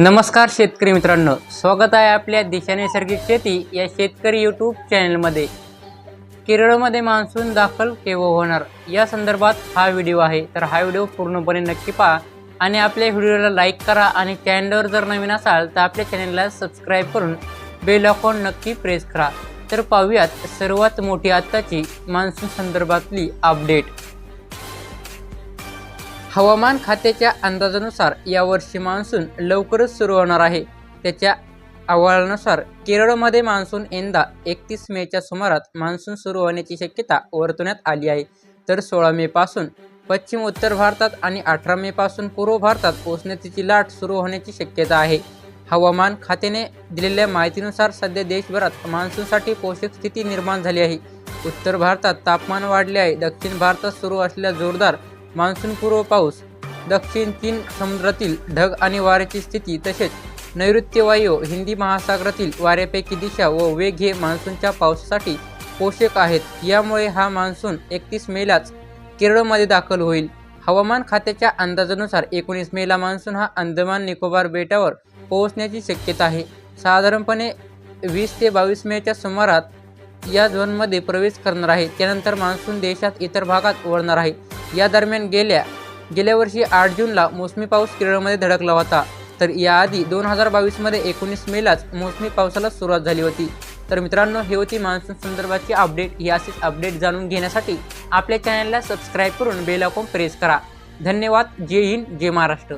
नमस्कार शेतकरी मित्रांनो स्वागत आहे आपल्या दिशा नैसर्गिक शेती या शेतकरी यूट्यूब चॅनलमध्ये केरळमध्ये मान्सून दाखल केव्हा होणार? या संदर्भात हा व्हिडिओ आहे. तर हा व्हिडिओ पूर्णपणे नक्की पहा आणि आपल्या व्हिडिओला लाईक करा आणि चॅनलवर जर नवीन असाल तर आपल्या चॅनलला सबस्क्राईब करून बेल आयकॉन नक्की प्रेस करा. तर पाहूयात सर्वात मोठी आत्ताची मान्सून संदर्भातली अपडेट हवामान खात्याच्या अंदाजानुसार यावर्षी मान्सून लवकरच सुरू होणार आहे. त्याच्या अहवालानुसार केरळमध्ये मान्सून यंदा एकतीस मेच्या सुमारात मान्सून सुरू होण्याची शक्यता वर्तवण्यात आली आहे. तर सोळा मेपासून पश्चिम उत्तर भारतात आणि अठरा मेपासून पूर्व भारतात उष्णतेची लाट सुरू होण्याची शक्यता आहे. हवामान खात्याने दिलेल्या माहितीनुसार सध्या देशभरात मान्सूनसाठी पोषक स्थिती निर्माण झाली आहे. उत्तर भारतात तापमान वाढले आहे. दक्षिण भारतात सुरू असलेल्या जोरदार मान्सूनपूर्व पाऊस दक्षिण चीन समुद्रातील ढग आणि वाऱ्याची स्थिती तसेच नैऋत्य वायू हिंदी महासागरातील वाऱ्यापैकी दिशा व वेग हे मान्सूनच्या पावसासाठी पोषक आहेत. यामुळे हा मान्सून एकतीस मेलाच केरळमध्ये दाखल होईल. हवामान खात्याच्या अंदाजानुसार एकोणीस मेला मान्सून हा अंदमान निकोबार बेटावर पोहोचण्याची शक्यता आहे. साधारणपणे वीस ते बावीस मेच्या सुमारात या झोनमध्ये प्रवेश करणार आहे. त्यानंतर मान्सून देशात इतर भागात वळणार आहे. या दरम्यान गेल्या गेल्या वर्षी आठ जूनला मोसमी पाऊस केरळमध्ये धडकला होता. तर याआधी दोन हजार बावीसमध्ये एकोणीस मेलाच मोसमी पावसाला सुरुवात झाली होती. तर मित्रांनो हे होती मान्सून संदर्भाची अपडेट. ही असेच अपडेट जाणून घेण्यासाठी आपल्या चॅनलला सबस्क्राईब करून बेल आयकॉन प्रेस करा. धन्यवाद. जय हिंद जय महाराष्ट्र.